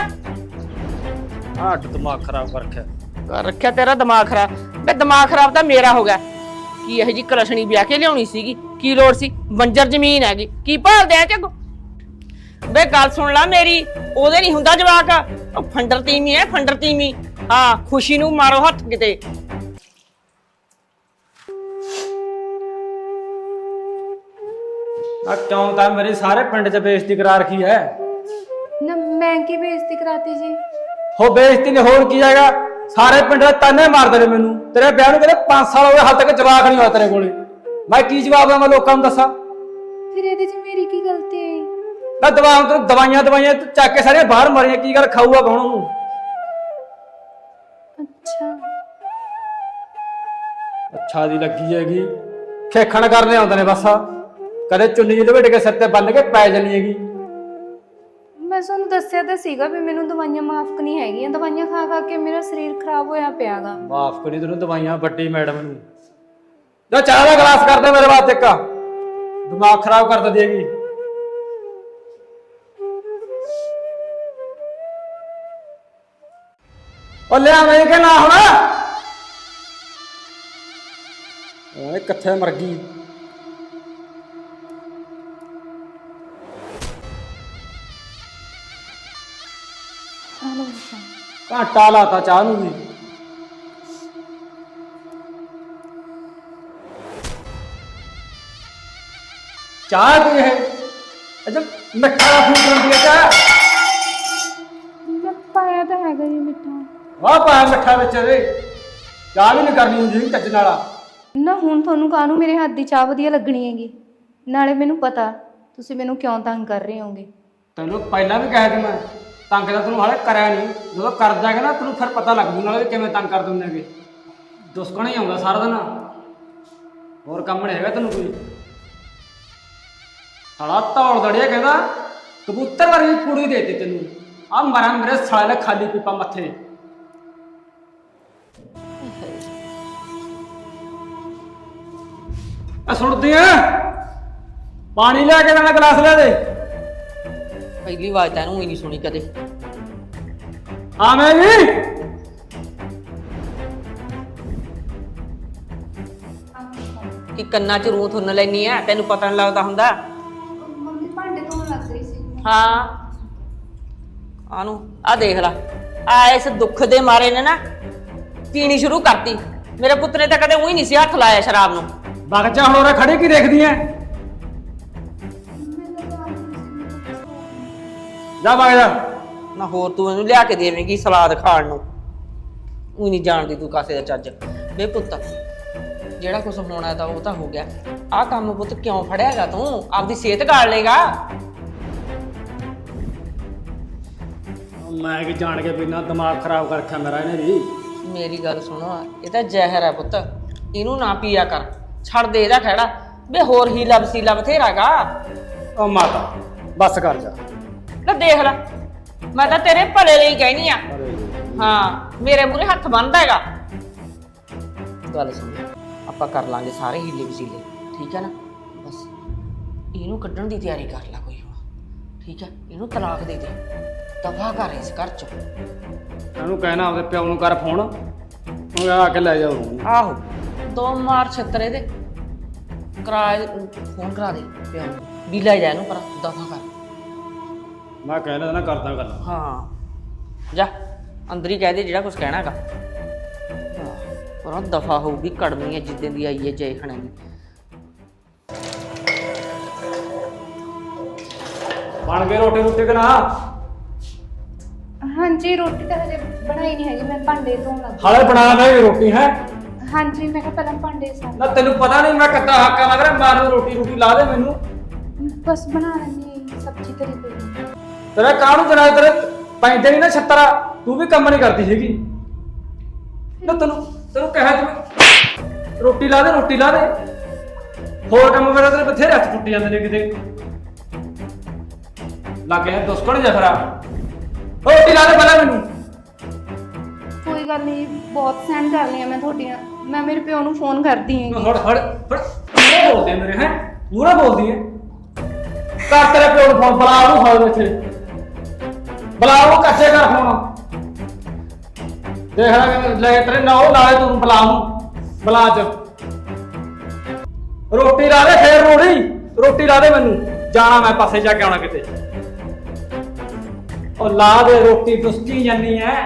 ਆਹ ਦਿਮਾਗ ਖਰਾਬ ਕਰ ਰੱਖਿਆ।
ਕਰ ਰੱਖਿਆ ਤੇਰਾ ਦਿਮਾਗ ਖਰਾਬ। ਬੇ ਦਿਮਾਗ ਖਰਾਬ ਤਾਂ ਮੇਰਾ ਹੋ ਗਿਆ। ਕੀ ਇਹ ਜੀ ਕਲਸ਼ਣੀ ਵਿਆਹ ਕੇ ਲਿਆਉਣੀ ਸੀਗੀ? ਕੀ ਲੋੜ ਸੀ? ਬੰਜਰ ਜ਼ਮੀਨ ਹੈਗੀ। ਕੀ ਭਾਲਦੇ ਆ ਚੱਗੋ ਬੇ ਗੱਲ ਸੁਣ ਲੈ ਮੇਰੀ। ਉਹਦੇ ਨਹੀਂ ਹੁੰਦਾ ਜਵਾਕ। ਉਹ ਫੰਡਰ ਤੀਮੀ ਹੈ ਫੰਡਰ ਤੀਮੀ ਹਾਂ ਖੁਸ਼ੀ ਨੂੰ ਮਾਰੋ ਹੱਥ ਕਿਤੇ।
ਆ ਕਿਉਂ ਤਾਂ ਮੇਰੀ ਸਾਰੇ ਪਿੰਡ 'ਚ ਬੇਇੱਜ਼ਤੀ ਕਰਾ ਰੱਖੀ ਹੈ?
ਨਾ ਮੈਂ ਕੀ ਬੇਇੱਜ਼ਤੀ ਕਰਾਤੀ ਜੀ?
ਹੋ ਬੇਇੱਜ਼ਤੀ ਨੇ ਹੋਰ ਕੀ ਹੈਗਾ? ਸਾਰੇ ਪਿੰਡ ਦੇ ਤਾਨੇ ਮਾਰਦੇ ਨੇ ਮੈਨੂੰ। ਤੇਰੇ ਵਿਆਹ ਨੂੰ ਕਹਿੰਦੇ 5 ਸਾਲ ਹੋ ਗਏ ਹਾਲ ਤੱਕ ਜਵਾਕ ਨਹੀਂ ਹੋਇਆ ਤੇਰੇ ਕੋਲੇ। ਮੈਂ ਕੀ ਜਵਾਬ ਦੇਵਾਂ ਲੋਕਾਂ ਨੂੰ ਦੱਸਾਂ?
ਫਿਰ ਇਹਦੇ 'ਚ ਮੇਰੀ ਕੀ ਗਲਤੀ ਹੈ?
ਨਾ ਦਵਾ ਤੂੰ ਦਵਾਈਆਂ ਦਵਾਈਆਂ ਤੂੰ ਚੱਕ ਕੇ ਸਾਰੀਆਂ ਬਾਹਰ ਮਾਰੀਆਂ ਕੀ ਗੱਲ ਖਾਊਗਾ ਕੌਣ ਉਹਨੂੰ?
ਅੱਛਾ।
ਅੱਛਾ ਦੀ ਲੱਗੀ ਹੈਗੀ। ਖੇਖਣ ਕਰਨੇ ਆਉਂਦੇ ਨੇ ਬਸ। ਕਦੇ ਚੁੰਨੀ ਜਿਹੀ ਲਪੇਟ ਕੇ ਸਿਰ ਤੇ ਬੰਨ ਕੇ ਪੈ ਜਾਣੀ ਹੈਗੀ।
ਮੈਂ ਤੁਹਾਨੂੰ ਦੱਸਿਆ ਤਾਂ ਸੀਗਾ ਵੀ ਮੈਨੂੰ ਦਵਾਈਆਂ ਮਾਫ ਨਹੀਂ ਹੈਗੀਆਂ। ਦਵਾਈਆਂ ਖਾ ਖਾ ਕੇ ਮੇਰਾ ਸਰੀਰ ਖਰਾਬ ਹੋਇਆ ਪਿਆਗਾ।
ਮਾਫ ਕਰੀ ਤੈਨੂੰ ਦਵਾਈਆਂ ਵੱਡੀ ਮੈਡਮ ਨੂੰ। ਜਾ ਚਾਹ ਦਾ ਗਲਾਸ ਕਰ ਦੇ ਮੇਰੇ ਵਾਸਤੇ ਇੱਕ। ਦਿਮਾਗ ਖਰਾਬ ਕਰ ਦਿੰਦੀ ਹੈਗੀ। ਉਹ ਲਿਆ ਮੈਂ ਕਿ ਨਾ ਹੁਣ? ਓਏ ਕਿੱਥੇ ਮਰ ਗਈ? ਘਾਟਾ ਲਾਤਾ ਚਾਹ ਨੂੰ ਵੀ। ਚਾਹ ਕੋਈ ਹੈ ਅਜਾ ਮਿੱਠਾ ਦਾ ਫੂਕ ਲੈਂਦੀ ਹੈ ਚਾਹ।
ਮੈਂ ਪਾਇਆ ਤਾਂ ਹੈਗਾ ਜੀ ਮਿੱਠਾ।
ਵਾਹ ਪਾ ਮਿੱਠਾ ਵਿੱਚ ਦੇ ਚਾਹ ਵੀ ਨਹੀਂ ਕਰਨੀ ਹੁੰਦੀ ਚੱਜ ਨਾਲ।
ਨਾ ਹੁਣ ਤੁਹਾਨੂੰ ਕਾਹਨੂੰ ਮੇਰੇ ਹੱਥ ਦੀ ਚਾਹ ਵਧੀਆ ਲੱਗਣੀ ਹੈਗੀ? ਨਾਲੇ ਮੈਨੂੰ ਪਤਾ ਤੁਸੀਂ ਮੈਨੂੰ ਕਿਉਂ ਤੰਗ ਕਰ ਰਹੇ ਹੋਗੇ?
ਤੈਨੂੰ ਪਹਿਲਾਂ ਵੀ ਕਹਿ ਦਿੱਤਾ ਮੈਂ। ਤੰਗ ਤਾਂ ਤੈਨੂੰ ਹਾਲੇ ਕਰਿਆ ਨਹੀਂ ਜਦੋਂ ਕਰਦਾ ਜਾਏਗਾ ਨਾ, ਤੈਨੂੰ ਫਿਰ ਪਤਾ ਲੱਗ ਜੂ ਨਾਲੇ ਵੀ ਕਿਵੇਂ ਤੰਗ ਕਰ ਦਿੰਦੇ ਹੈਗੇ। ਦੁਸਕਣ ਹੀ ਆਉਂਦਾ ਸਾਰਾ ਦਿਨ। ਹੋਰ ਕੰਮ ਨਹੀਂ ਹੈਗਾ ਤੈਨੂੰ ਕੋਈ। ਸਾਲਾ ਧੌਲ ਦੜਿਆ ਕਹਿੰਦਾ, ਕਬੂਤਰ ਵਰਗੀ ਕੁੜੀ ਦੇਤੀ ਤੈਨੂੰ। ਆ ਮਰਾਂ ਮੇਰੇ ਸਾਲੇ ਨੇ ਖਾਲੀ ਪੀਪਾ ਮੱਥੇ। ਆ ਸੁਣਦੀ ਆ? ਪਾਣੀ ਲੈ ਕੇ ਦੇਣਾ ਗਲਾਸ ਲੈ ਦੇ।
ਪਹਿਲੀ ਵਾਰ ਤਾਂ ਇਹਨੂੰ ਹੀ ਨਹੀਂ ਸੁਣੀ ਕਦੇ।
ਆ ਮੈਂ ਵੀ
ਕਿ ਕੰਨਾਂ 'ਚ ਰੂਹ ਥੁੰਨ ਲੈਣੀ ਆ ਤੈਨੂੰ ਪਤਾ ਨਹੀਂ ਲੱਗਦਾ ਹੁੰਦਾ।
ਮੰਮੀ ਭਾਂਡੇ ਧੋਣ ਲੱਗ ਰਹੀ ਸੀ।
ਹਾਂ। ਆਨੂੰ ਆ ਦੇਖ ਲੈ ਆ ਇਸ ਦੁੱਖ ਦੇ ਮਾਰੇ ਨੇ ਨਾ ਪੀਣੀ ਸ਼ੁਰੂ ਕਰਤੀ। ਮੇਰੇ ਪੁੱਤ ਨੇ ਤਾਂ ਕਦੇ ਉਹੀ ਨਹੀਂ ਸੀ ਹੱਥ ਲਾਇਆ ਸ਼ਰਾਬ ਨੂੰ।
ਵਗ ਜਾ ਹੁਣ ਉਰੇ ਖੜੀ ਕੀ ਦੇਖਦੀ ਐ? ਜਾ ਜਾ।
ਨਾ ਹੋਰ ਤੂੰ ਇਹਨੂੰ ਲਿਆ ਕੇ ਦੇਵੇਂਗੀ ਸਲਾਦ ਖਾਣ ਨੂੰ। ਉਹ ਨਹੀਂ ਜਾਣਦੀ ਤੂੰ ਕਾਸੇ ਦਾ ਚੱਜ। ਬੇ ਪੁੱਤ ਜਿਹੜਾ ਕੁਝ ਹੋਣਾ ਤਾਂ ਉਹ ਤਾਂ ਹੋ ਗਿਆ। ਆਹ ਕੰਮ ਪੁੱਤ ਕਿਉਂ ਫੜਿਆਗਾ ਤੂੰ? ਆਪਦੀ ਸਿਹਤ ਗਾਲ ਲੇਗਾ
ਮੈਂ ਕੀ ਜਾਣ ਕੇ ਪੀਣਾ ਦਿਮਾਗ ਖਰਾਬ ਕਰ ਰੱਖਿਆ ਮੇਰਾ ਇਹਨੇ ਵੀ।
ਮੇਰੀ ਗੱਲ ਸੁਣੋ ਇਹ ਤਾਂ ਜ਼ਹਿਰ ਹੈ ਪੁੱਤ। ਇਹਨੂੰ ਨਾ ਪੀਆ ਕਰ। ਛੱਡ ਦੇ ਇਹਦਾ ਖੜਾ ਬੇ ਹੋਰ ਹੀ ਲਬ ਸੀ ਲਬ ਥੇਰਾਗਾ
ਓ ਮਾਤਾ ਬਸ ਕਰ ਜਾ।
ਲੈ ਦੇਖ ਲੈ। ਮੈਂ ਤਾਂ ਤੇਰੇ ਭਲੇ ਲਈ ਕਹਿਨੀ ਆ। ਹਾਂ ਮੇਰੇ ਮੂਰੇ ਹੱਥ ਬੰਨਦਾ ਹੈਗਾ। ਗੱਲ ਸੁਣ। ਆਪਾਂ ਕਰ ਲਾਂਗੇ ਸਾਰੇ ਹੀਲੇ ਵਸੀਲੇ। ਠੀਕ ਹੈ ਨਾ? ਬਸ। ਇਹਨੂੰ ਕੱਢਣ ਦੀ ਤਿਆਰੀ ਕਰ ਲੈ ਕੋਈ ਹੁਣ ਠੀਕ ਹੈ ਇਹਨੂੰ ਤਲਾਕ ਦੇ ਦੇ। ਦਫਾ ਕਰ ਇਸ ਘਰ ਚ।
ਇਹਨੂੰ ਕਹਿਣਾ ਆਪਦੇ ਪਿਓ ਨੂੰ ਕਰ ਫੋਨ। ਉਹ ਆ ਕੇ ਲੈ ਜਾ ਉਹਨੂੰ।
ਆਹੋ। ਦੋ ਮਾਰ ਛੱਤਰੇ ਦੇ। ਕਰਾ ਫੋਨ ਕਰਾ ਦੇ ਪਿਓ ਨੂੰ। ਵੀ ਲੈ ਜਾ ਇਹਨੂੰ ਪਰ ਦਫਾ ਕਰ।
ਮੈਂ ਕਹਿ ਲੈਣਾ ਕਰਦਾ ਗੱਲ।
ਹਾਂ। ਜਾ ਅੰਦਰ ਹੀ ਕਹਿ ਦੇ ਜਿਹੜਾ ਕੁਝ ਕਹਿਣਾਗਾ ਪਰ ਦਫਾ ਹੋਊਗੀ ਕੜਮੀ ਹੈ ਜਿੱਦਾਂ ਦੀ ਆਈ ਹੈ ਜੈ ਖਣਾ ਦੀ।
ਬਣ ਗਏ ਰੋਟੀ ਰੋਟੀ ਕਿ ਨਾ?
ਹਾਂਜੀ ਰੋਟੀ ਤਾਂ ਹਜੇ ਬਣਾਈ ਨਹੀਂ ਹੈਗੀ ਮੈਂ ਭਾਂਡੇ ਧੋਣ ਲੱਗੀ।
ਹਾਲੇ ਬਣਾ ਲੈ ਰੋਟੀ ਹੈ?
ਹਾਂਜੀ ਮੈਂ ਕਿਹਾ ਪਹਿਲਾਂ ਭਾਂਡੇ ਸਾਫ਼
ਨਾ ਤੈਨੂੰ ਪਤਾ ਨਹੀਂ ਮੈਂ ਕਿੱਦਾਂ ਹੱਕਾ ਲੱਗ ਰਿਹਾ ਮਾਰ ਨੂੰ ਰੋਟੀ ਰੋਟੀ ਲਾ ਦੇ ਮੈਨੂੰ।
ਬਸ ਬਣਾ ਲੈਣੀ ਸਬਜ਼ੀ ਤਰੀ
ਤੇਰਾ ਕਾਹਨੂੰ ਜਨਾ ਤੇਰੇ ਪੈਂਦੇ ਨਹੀਂ ਨਾ ਛੱਤਰਾ? ਤੂੰ ਵੀ ਕੰਮ ਨਹੀਂ ਕਰਦੀ ਸੀਗੀ ਨਾ ਤੈਨੂੰ ਤੈਨੂੰ ਕਹਿਆ ਤੂੰ ਰੋਟੀ ਲਾ ਦੇ ਰੋਟੀ ਲਾ ਦੇ। ਹੋਰ ਕੰਮ ਮੇਰਾ ਤੇਰੇ ਬਥੇਰੇ ਹੱਥ ਟੁੱਟ ਜਾਂਦੇ ਨੇ ਕਿਤੇ। ਲੱਗੇ ਹੈ ਦੁਸ਼ਕਣ ਜਫਰਾ ਰੋਟੀ ਲਾ ਦੇ ਪਹਿਲਾਂ ਮੈਨੂੰ।
ਕੋਈ ਗੱਲ ਨਹੀਂ ਬਹੁਤ ਸਹਿਣ ਕਰ ਲਿਆ ਮੈਂ ਤੁਹਾਡੀਆਂ। ਮੈਂ ਮੇਰੇ ਪਿਓ ਨੂੰ ਫੋਨ ਕਰਦੀ ਹਾਂ
ਹੜ ਹੜ ਹੜ। ਪੂਰਾ ਬੋਲਦੇ ਮੇਰੇ ਹੈ? ਪੂਰਾ ਬੋਲਦੀ ਹੈ ਕਰ ਤੇਰੇ ਪਿਓ ਨੂੰ ਫੋਨ ਬੁਲਾ ਉਹਨੂੰ ਹਾਲ ਇੱਥੇ। ਬੁਲਾ ਕੱਚੇ ਕਰ ਫੋਨ ਦੇਖ ਲੈ ਲੈ ਤੇਰੇ ਨਾ ਉਹ ਨਾਲੇ ਤੂੰ ਬੁਲਾ ਬੁਲਾ ਚ ਰੋਟੀ ਲਾ ਦੇ ਫੇਰ ਰੋੜੀ। ਰੋਟੀ ਲਾ ਦੇ ਮੈਨੂੰ। ਜਾਣਾ ਮੈਂ ਪਾਸੇ ਜਾ ਕੇ ਆਉਣਾ ਕਿਤੇ। ਉਹ ਲਾ ਦੇ ਰੋਟੀ ਦੁਸਤੀ ਜਾਨੀ ਐ।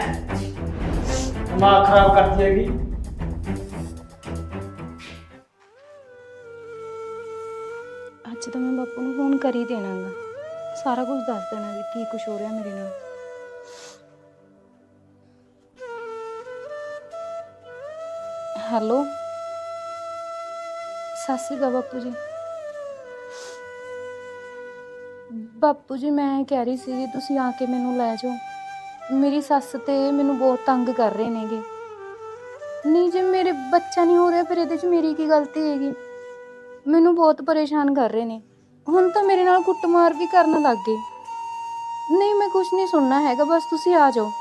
ਦਿਮਾਗ ਖਰਾਬ ਕਰਦੀ ਹੈਗੀ।
ਅੱਜ ਤਾਂ ਮੈਂ ਬਾਪੂ ਨੂੰ ਫੋਨ ਕਰ ਹੀ ਦੇਣਾਗਾ। ਸਾਰਾ ਕੁਝ ਦੱਸ ਦੇਣਾ ਵੀ ਕੀ ਕੁਝ ਹੋ ਰਿਹਾ ਮੇਰੇ ਨਾਲ। ਹੈਲੋ ਸਤਿ ਸ਼੍ਰੀ ਅਕਾਲ ਬਾਪੂ ਜੀ। ਬਾਪੂ ਜੀ, ਮੈਂ ਕਹਿ ਰਹੀ ਸੀ ਤੁਸੀਂ ਆ ਕੇ ਮੈਨੂੰ ਲੈ ਜਾਓ। ਮੇਰੀ ਸੱਸ ਤੇ ਮੈਨੂੰ ਬਹੁਤ ਤੰਗ ਕਰ ਰਹੇ ਨੇਗੇ। ਨਹੀਂ ਜੇ, ਮੇਰੇ ਬੱਚਾ ਨਹੀਂ ਹੋ ਰਿਹਾ, ਫਿਰ ਇਹਦੇ 'ਚ ਮੇਰੀ ਕੀ ਗਲਤੀ ਹੈਗੀ? ਮੈਨੂੰ ਬਹੁਤ ਪਰੇਸ਼ਾਨ ਕਰ ਰਹੇ ਨੇ। ਹੁਣ ਤਾਂ ਮੇਰੇ ਨਾਲ ਕੁੱਟਮਾਰ ਵੀ ਕਰਨ ਲੱਗ ਗਏ। ਨਹੀਂ, ਮੈਂ ਕੁਝ ਨਹੀਂ ਸੁਣਨਾ ਹੈਗਾ, ਬਸ ਤੁਸੀਂ ਆ ਜਾਓ।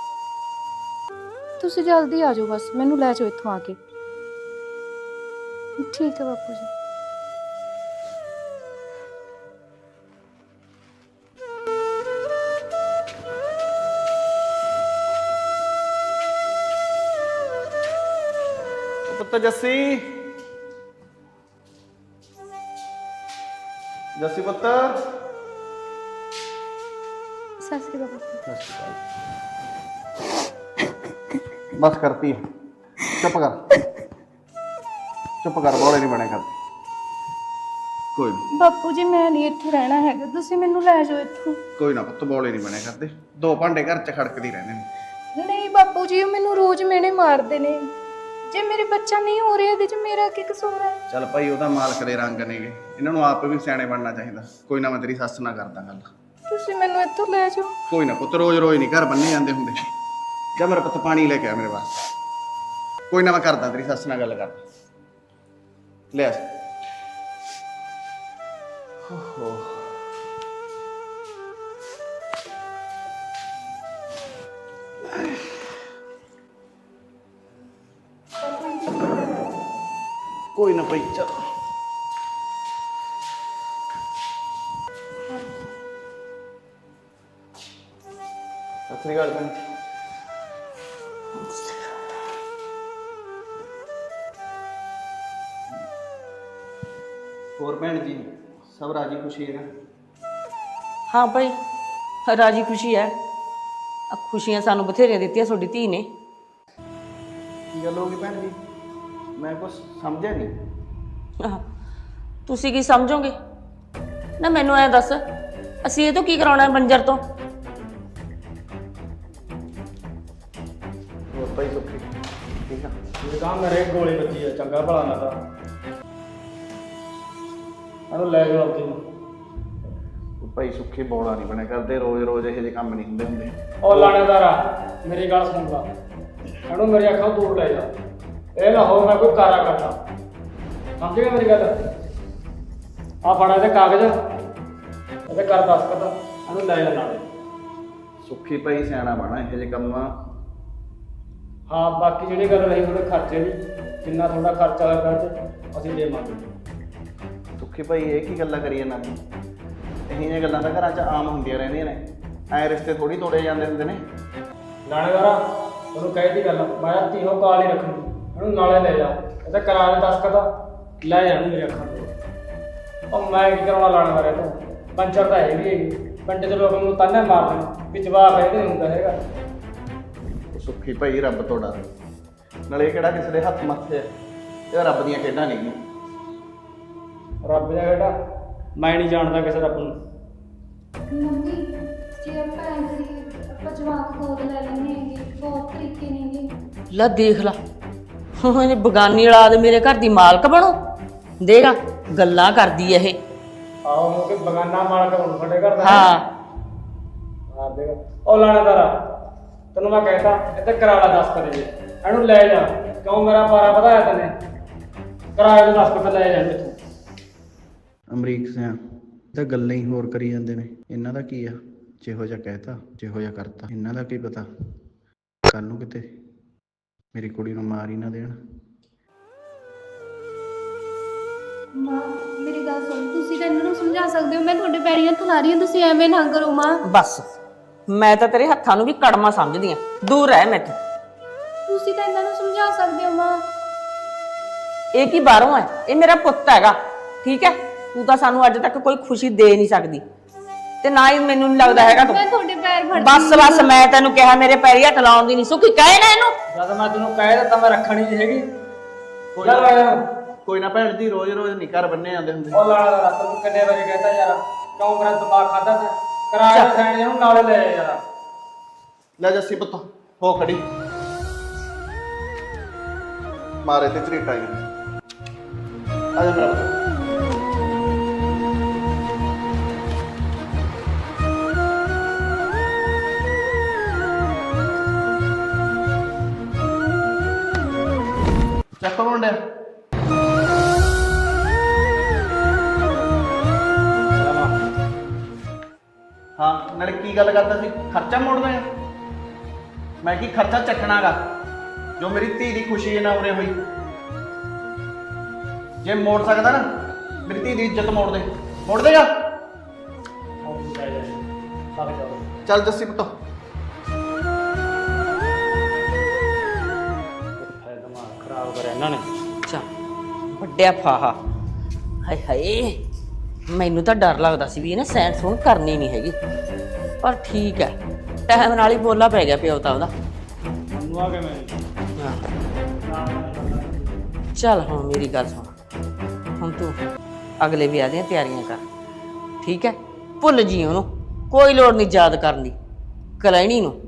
ਤੁਸੀਂ ਜਲਦੀ ਆ ਜਾਓ ਬਸ, ਮੈਨੂੰ ਲੈ ਜਾਓ ਇੱਥੋਂ ਆ ਕੇ। ਠੀਕ ਹੈ ਬਾਪੂ ਜੀ।
ਪੁੱਤ ਜੱਸੀ। ਜੱਸੀ ਪੁੱਤ
ਸਤਿ ਸ਼੍ਰੀ ਅਕਾਲ ਬਾਪੂ
ਬਸ ਕਰਤੀ ਚੁੱਪ ਕਰ ਚੁੱਪ ਕਰ ਬੋਲੇ ਨਹੀਂ ਬਣੇ ਕਰ ਕੋਈ ਨੀ
ਬਾਪੂ ਜੀ ਮੈਂ ਨਹੀਂ ਇੱਥੇ ਰਹਿਣਾ ਹੈਗਾ ਤੁਸੀਂ ਮੈਨੂੰ ਲੈ ਜਾਓ ਇੱਥੋਂ
ਕੋਈ ਨਾ ਪੁੱਤ ਬੋਲੇ ਨਹੀਂ ਬਣੇ ਕਰਦੇ ਦੋ ਭਾਂਡੇ ਘਰ 'ਚ ਖੜਕਦੀ ਰਹਿੰਦੇ ਨੇ
ਨਹੀਂ ਬਾਪੂ ਜੀ ਉਹ ਮੈਨੂੰ ਰੋਜ਼ ਮੇਨੇ ਮਾਰਦੇ ਨੇ ਜੇ ਮੇਰੇ ਬੱਚਾ ਨਹੀਂ ਹੋ ਰਿਹਾ ਇਹਦੇ 'ਚ ਮੇਰਾ ਕੀ ਕਸੂਰ ਹੈ?
ਚੱਲ ਭਾਈ ਉਹਦਾ ਮਾਲਕ ਦੇ ਰੰਗ ਨੇਗੇ। ਇਹਨਾਂ ਨੂੰ ਆਪ ਵੀ ਸਿਆਣੇ ਬਣਨਾ ਚਾਹੀਦਾ। ਕੋਈ ਨਾ ਮੈਂ ਤੇਰੀ ਸੱਸ ਨਾਲ ਕਰਦਾ ਗੱਲ।
ਤੁਸੀਂ ਮੈਨੂੰ ਇੱਥੋਂ ਲੈ ਜਾਓ।
ਕੋਈ ਨਾ ਪੁੱਤ ਰੋਜ਼ ਰੋਜ਼ ਨਹੀਂ ਘਰ ਬੰਨੇ ਜਾਂਦੇ ਹੁੰਦੇ। ਜਾ ਮੇਰਾ ਪੁੱਤ ਪਾਣੀ ਲੈ ਕੇ ਆ ਮੇਰੇ ਵਾਸਤੇ। ਕੋਈ ਨਾ ਮੈਂ ਕਰਦਾ ਤੇਰੀ ਸੱਸ ਨਾਲ ਗੱਲ ਕਰਦਾ ਲੈ ਆ। ਓਹੋ। ਕੋਈ ਭਾਈ ਚਲ ਸਤਿ ਅਕਾਲ ਭੈਣ। ਹੋਰ ਭੈਣ ਜੀ ਸਭ ਰਾਜੀ ਖੁਸ਼ੀ ਹੈ ਨਾ?
ਹਾਂ ਭਾਈ ਰਾਜੀ ਖੁਸ਼ੀ ਹੈ। ਆ ਖੁਸ਼ੀਆਂ ਸਾਨੂੰ ਬਥੇਰੀਆਂ ਦਿੱਤੀਆਂ ਤੁਹਾਡੀ ਧੀ ਨੇ।
ਕੀ ਗੱਲ ਹੋ ਗਈ ਭੈਣ ਜੀ? ਮੈਂ ਕੁਝ ਸਮਝਿਆ ਨਹੀਂ।
ਆਹ, ਤੁਸੀਂ ਕੀ ਸਮਝੋਗੇ? ਨਾ ਮੈਨੂੰ ਐ ਦੱਸ ਅਸੀਂ ਇਹ ਤੋਂ ਕੀ ਕਰਾਉਣਾ ਹੈ ਬੰਜਰ ਤੋਂ?
ਹੋਰ ਭਾਈ ਸੁੱਖੀ। ਠੀਕ ਆ।
ਇਹ ਤਾਂ ਮੇਰੇ ਗੋਲੀ ਵੱਜੀ ਆ ਚੰਗਾ ਭਲਾ ਨਾ ਤਾਂ। ਇਹਨੂੰ ਲੈ ਜਾਓ ਆਪਦੀ ਨੂੰ।
ਉਹ ਭਾਈ ਸੁੱਖੀ ਬੋਲਾ ਨਹੀਂ ਬਣੇ ਕਰਦੇ ਰੋਜ਼ ਰੋਜ਼ ਇਹੋ ਜਿਹੇ ਕੰਮ ਨਹੀਂ ਹੁੰਦੇ ਹੁੰਦੇ।
ਉਹ ਲਾਣੇਦਾਰਾ ਮੇਰੀ ਗੱਲ ਸੁਣ ਲਾ। ਇਹਨੂੰ ਮੇਰੀ ਅੱਖਾਂ ਤੋਂ ਦੂਰ ਲੈ ਜਾ। ਇਹ ਨਾ ਹੋ ਮੈਂ ਕੋਈ ਕਾਰਾ ਕਰਦਾ। ਸਮਝ ਗਿਆ ਮੇਰੀ ਗੱਲ? ਆ ਫੜਾ ਇਹਦੇ ਕਾਗਜ਼। ਇਹਦੇ ਕਰ ਦਸਤਖਤ ਇਹਨੂੰ ਲੈ ਜਾ ਨਾਲੇ।
ਸੁੱਖੀ ਭਾਈ ਸਿਆਣਾ ਬਣਾ ਇਹੋ ਜਿਹੇ ਕੰਮ।
ਹਾਂ ਬਾਕੀ ਜਿਹੜੀ ਗੱਲ ਰਹੀ ਤੁਹਾਡੇ ਖਰਚੇ ਦੀ ਜਿੰਨਾ ਤੁਹਾਡਾ ਖਰਚਾ ਹੋਇਆ ਤੇ ਅਸੀਂ ਦੇਵਾਂਗੇ
ਸੁੱਖੀ ਭਾਈ ਇਹ ਕੀ ਗੱਲਾਂ ਕਰੀ ਜਾਂਦਾ ਤੂੰ ਇਹੋ ਜਿਹੀਆਂ ਗੱਲਾਂ ਤਾਂ ਘਰਾਂ 'ਚ ਆਮ ਹੁੰਦੀਆਂ ਰਹਿੰਦੀਆਂ ਨੇ। ਐ ਰਿਸ਼ਤੇ ਥੋੜੀ ਤੋੜੇ ਜਾਂਦੇ ਹੁੰਦੇ ਨੇ।
ਲਾਣੇਦਾਰਾ ਤੁਹਾਨੂੰ ਕਹੀ ਦੀ ਗੱਲ ਮੈਂ ਤੀਨੋਂ ਕਾਲ ਹੀ ਰੱਖਣੀ। ਇਹਨੂੰ ਨਾਲੇ ਲੈ ਜਾ। ਇਹ ਤਾਂ ਕਰਾ ਦੇ ਦਸਕਤ ਲੈ ਜਾਣ ਮੇਰੇ ਅੱਖਾਂ ਤੋਂ। ਉਹ ਮੈਂ ਕੀ ਕਰਾਉਣਾ ਲਾਣਾ ਮਾਰੇ ਤੋਂ? ਪੰਚਰ ਤਾਂ ਹੈ ਵੀ ਹੈਗੀ। ਪਿੰਡ ਦੇ ਲੋਕ ਮੈਨੂੰ ਤਾਨੇ ਮਾਰ ਦੇਣ ਵੀ ਜਵਾਬ ਇਹਦੇ ਨਹੀਂ ਹੁੰਦਾ ਹੈਗਾ।
ਸੁੱਖੀ ਭਾਈ ਰੱਬ ਤੋਂ ਡਰ ਨਾਲੇ ਇਹ ਕਿਹੜਾ ਕਿਸੇ ਦੇ ਹੱਥ ਮੱਥੇ ਆ ਇਹ ਰੱਬ ਦੀਆਂ ਖੇਡਾਂ ਨਹੀਂ
ਰੱਬ ਦਾ ਬੇਟਾ ਮੈਂ ਨਹੀਂ ਜਾਣਦਾ ਕਿਸੇ ਰੱਬ ਨੂੰ।
ਮੰਮੀ ਜੇ ਆਪਾਂ ਐਂ ਕਰੀਏ ਆਪਾਂ ਜਵਾਬ ਗੋਦ ਲੈ ਲੈਣੇ ਹੈਗੇ ਬਹੁਤ ਤਰੀਕੇ ਨੇਗੇ
ਲੈ ਦੇਖ ਲਾ। ਹੁਣ ਬਗਾਨੀ ਔਲਾਦ ਮੇਰੇ ਘਰ ਦੀ ਮਾਲਕ ਬਣੋ। ਦੇਗਾ ਗੱਲਾਂ ਕਰਦੀ ਐ ਇਹ।
ਆਹੋ ਉਹ ਕਿ ਬਗਾਨਾ ਮਾਲਕ ਹੁਣ ਸਾਡੇ ਘਰ ਦਾ
ਹਾਂ।
ਮਾਰ ਦੇਗਾ ਉਹ ਲਾਣੇਦਾਰਾ ਤੈਨੂੰ ਮੈਂ ਕਹਿਤਾ ਇੱਥੇ ਕਰਾ ਲਾ ਦਸਕਤ ਜੇ ਇਹਨੂੰ ਲੈ ਜਾ ਕਿਉਂ ਮੇਰਾ ਪਾਰਾ ਵਧਾਇਆ ਤੈਨੇ? ਕਰਾਇਆ ਤੇ ਦਸਕਤ ਲੈ ਜਾ ਇੱਥੋਂ।
ਅਮਰੀਕ ਸਿਆ ਤਾਂ ਗੱਲਾਂ ਹੀ ਹੋਰ ਕਰੀ ਜਾਂਦੇ ਨੇ। ਇਹਨਾਂ ਦਾ ਕੀ ਆ? ਜਿਹੋ ਜਿਹਾ ਕਹਿਤਾ ਜਿਹੋ ਜਿਹਾ ਕਰਤਾ। ਇਹਨਾਂ ਦਾ ਕੀ ਪਤਾ? ਕੱਲ ਨੂੰ ਕਿਤੇ ਮੇਰੀ ਕੁੜੀ ਨੂੰ ਮਾਰ ਹੀ ਨਾ ਦੇਣ।
ਮਾਂ ਮੇਰੀ ਗੱਲ ਸੁਣ ਤੁਸੀਂ ਤਾਂ ਇਹਨਾਂ ਨੂੰ ਸਮਝਾ ਸਕਦੇ ਹੋ ਮੈਂ ਤੁਹਾਡੇ ਪੈਰੀਂ ਹੱਥ ਲਾ ਰਹੀ ਹਾਂ ਤੁਸੀਂ ਐਵੇਂ ਨਾ ਕਰੋ ਮਾਂ।
ਬਸ ਮੈਂ ਤਾਂ ਤੇਰੇ ਹੱਥਾਂ ਨੂੰ ਵੀ ਕੜਮਾ ਸਮਝਦੀ ਆ ਦੂਰ ਰਹਿ ਮੈਥੋਂ
ਤੁਸੀਂ ਤਾਂ ਇਹਨਾਂ ਨੂੰ ਸਮਝਾ ਸਕਦੇ ਹੋ ਮਾਂ।
ਇਹ ਕੀ ਬਾਹਰੋਂ ਹੈ? ਇਹ ਮੇਰਾ ਪੁੱਤ ਹੈਗਾ ਠੀਕ ਹੈ? ਤੂੰ ਤਾਂ ਸਾਨੂੰ ਅੱਜ ਤੱਕ ਕੋਈ ਖੁਸ਼ੀ ਦੇ ਨਹੀਂ ਸਕਦੀ ਤੇ ਨਾ ਹੀ ਮੈਨੂੰ ਨਹੀਂ ਲੱਗਦਾ ਹੈਗਾ ਤੂੰ।
ਮੈਂ ਤੁਹਾਡੇ ਪੈਰ ਫੜ
ਬਸ ਬਸ ਮੈਂ ਤੈਨੂੰ ਕਿਹਾ ਮੇਰੇ ਪੈਰੀ ਹੱਥ ਲਾਉਣ ਦੀ ਨਹੀਂ ਸੁਖੀ ਕਹੇ ਨਾ ਇਹਨੂੰ।
ਜਦ ਮੈਂ ਤੈਨੂੰ ਕਹਿ ਦਿੱਤਾ ਮੈਂ ਰੱਖਣੀ ਨਹੀਂ ਹੈਗੀ।
ਕੋਈ
ਜਾ।
ਕੋਈ ਨਾ ਭੈਣ ਜੀ ਰੋਜ਼ ਰੋਜ਼ ਨਹੀਂ ਘਰ ਬੰਨੇ ਜਾਂਦੇ ਹੁੰਦੇ।
ਉਹ ਲਾਣੇਦਾਰਾ ਤੈਨੂੰ ਕਿੰਨੇ ਵਾਰੀ ਕਹਿਤਾ ਯਾਰ ਕਿਉਂ ਮੇਰਾ ਦਿਮਾਗ ਖਾਦਾ ਤੇ? ਕਰਾਇਆ ਤੇ ਸੈਣ ਨੂੰ ਨਾਲੇ ਲੈ ਜਾ ਯਾਰ।
ਲੈ ਜੱਸੀ ਪੁੱਤ ਹੋ ਖੜੀ। ਮਾਰੇ ਤੇ ਝਰੀਟਾਂ ਹੀ ਆ ਜਾ ਮੇਰਾ ਪੁੱਤ। ਚੱਕੋ ਮੁੰਡਿਆ। ਹਾਂ ਨਾਲੇ ਕੀ ਗੱਲ ਕਰਦਾ ਸੀ? ਖਰਚਾ ਮੋੜਦਾ ਆ? ਮੈਂ ਕੀ ਖਰਚਾ ਚੱਕਣਾਗਾ ਜੋ ਮੇਰੀ ਧੀ ਦੀ ਖੁਸ਼ੀ ਹੈ ਨਾ ਉਰੇ ਹੋਈ। ਜੇ ਮੋੜ ਸਕਦਾ ਨਾ ਮੇਰੀ ਧੀ ਦੀ ਇੱਜ਼ਤ ਮੋੜ ਦੇ। ਮੋੜ ਦੇਗਾ ਚੱਲ ਜੱਸੀ ਪੁੱਤ।
ਹੈ ਦਿਮਾਗ ਖਰਾਬ ਕਰਿਆ ਇਹਨਾਂ ਨੇ।
ਅੱਛਾ ਵੱਡਿਆ ਫਾਹਾ। ਹਾਏ ਹਾਏ। ਮੈਨੂੰ ਤਾਂ ਡਰ ਲੱਗਦਾ ਸੀ ਵੀ ਇਹਨੇ ਸੈਂਡ ਸੂਣ ਕਰਨੀ ਨਹੀਂ ਹੈਗੀ। ਪਰ ਠੀਕ ਹੈ ਟਾਈਮ ਨਾਲ ਹੀ ਬੋਲਾ ਪੈ ਗਿਆ ਪਿਓ ਤਾਂ ਉਹਦਾ।
ਮੈਨੂੰ ਆ ਕੇ ਮੈਂ
ਹਾਂ। ਚੱਲ ਹੁਣ ਮੇਰੀ ਗੱਲ ਸੁਣ। ਹੁਣ ਤੂੰ ਅਗਲੇ ਵਿਆਹ ਦੀਆਂ ਤਿਆਰੀਆਂ ਕਰ। ਠੀਕ ਹੈ? ਭੁੱਲ ਜੀ ਉਹਨੂੰ। ਕੋਈ ਲੋੜ ਨਹੀਂ ਯਾਦ ਕਰਨ। ਦੀ ਕਲੈਣੀ ਨੂੰ।